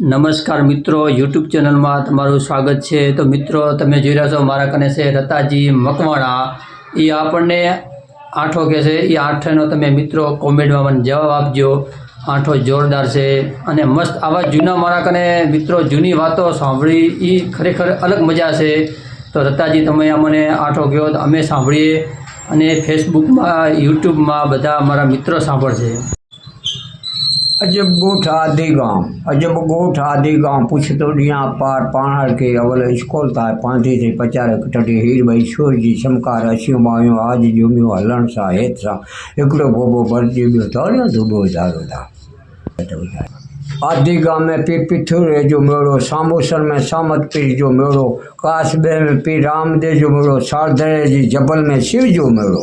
નમસ્કાર મિત્રો યુટ્યુબ ચેનલમાં તમારું સ્વાગત છે. તો મિત્રો, તમે જોઈ રહ્યા છો મારા કને છે રતાજી મકવાણા. એ આપણને આઠો કહે છે. એ આઠનો તમે મિત્રો કોમેન્ટમાં મને જવાબ આપજો. આઠો જોરદાર છે અને મસ્ત આવા જૂના મારા કને મિત્રો, જૂની વાતો સાંભળી એ ખરેખર અલગ મજા છે. તો રતાજી, તમે અમને આઠો કહો તો અમે સાંભળીએ અને ફેસબુકમાં યુટ્યુબમાં બધા મારા મિત્રો સાંભળશે. अजब गोठ आदि गाँव, अजब गोठ आदि गाँव पुछतो ॾींहं पार पाणर के अवल स्कूल था, पांधे ते पचारे कटटी हीर भई छोर जी चमकार असियूं मायूं आज जुमियूं हलण सां हेठि सां हिकिड़ो बोबो भरिजी ॿियो दौड़ियो धुबो दारो था। आदि गाँव में पीर पिथुरे जो मेड़ो, सामूसर में सामत पीर जो मेड़ो कासबे में पीर रामदेव जो मेड़ो सारधरे जी जबल में शिव जो मेड़ो।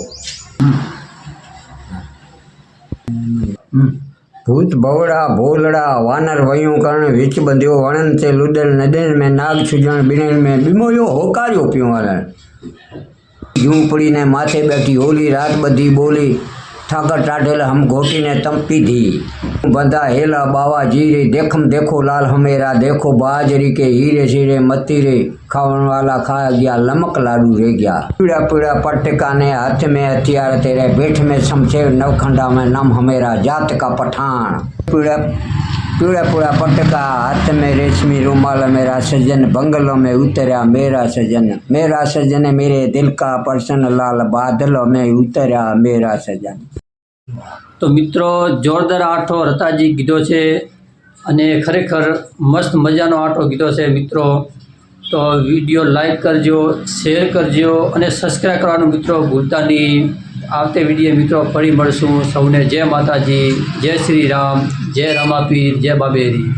भूत भवड़ा भोलड़ा वानर वयूं करण विच बंधियो वणन ते लुॾनि नदियुनि में नाग छुजन ॿिन्हिनि में बिमोयो होकारियो पियो हलनि झूंपड़ी ने माथे बैठी होली रात बधी ॿोली ठाकर टाढेल हम घोटी ने तंपी धी। बंधा हेला बावा जीरे, देखम देखो लाल हमेरा, देखो बाजरी के हीरे शीरे मतीरे खावन वाला खा गया, लमक लाडू रह गया। पीड़ा पीड़ा पटका ने हाथ में हथियार, तेरे बेठ में शमशेर नवखंडा में नम हमेरा जात का पठान पीड़ा पीड़ा पीड़ा पटका हाथ में रेशमी रूमाल, मेरा सजन बंगलों में उतरा, मेरा सजन मेरा सजन मेरे दिल का पर्सन लाल बादलों में उतरा, मेरा सजन। તો મિત્રો, જોરદાર આઠો રતાજી કીધો છે અને ખરેખર મસ્ત મજાનો આઠો કીધો છે મિત્રો. તો વીડિયો લાઈક કરજો, શેર કરજો અને સબસ્ક્રાઈબ કરવાનું મિત્રો ભૂલતા નહીં. આવતે વીડિયો મિત્રો ફરી મળશું. સૌને જય માતાજી, જય શ્રી રામ, જય રમાપીર, જય બાબેરી.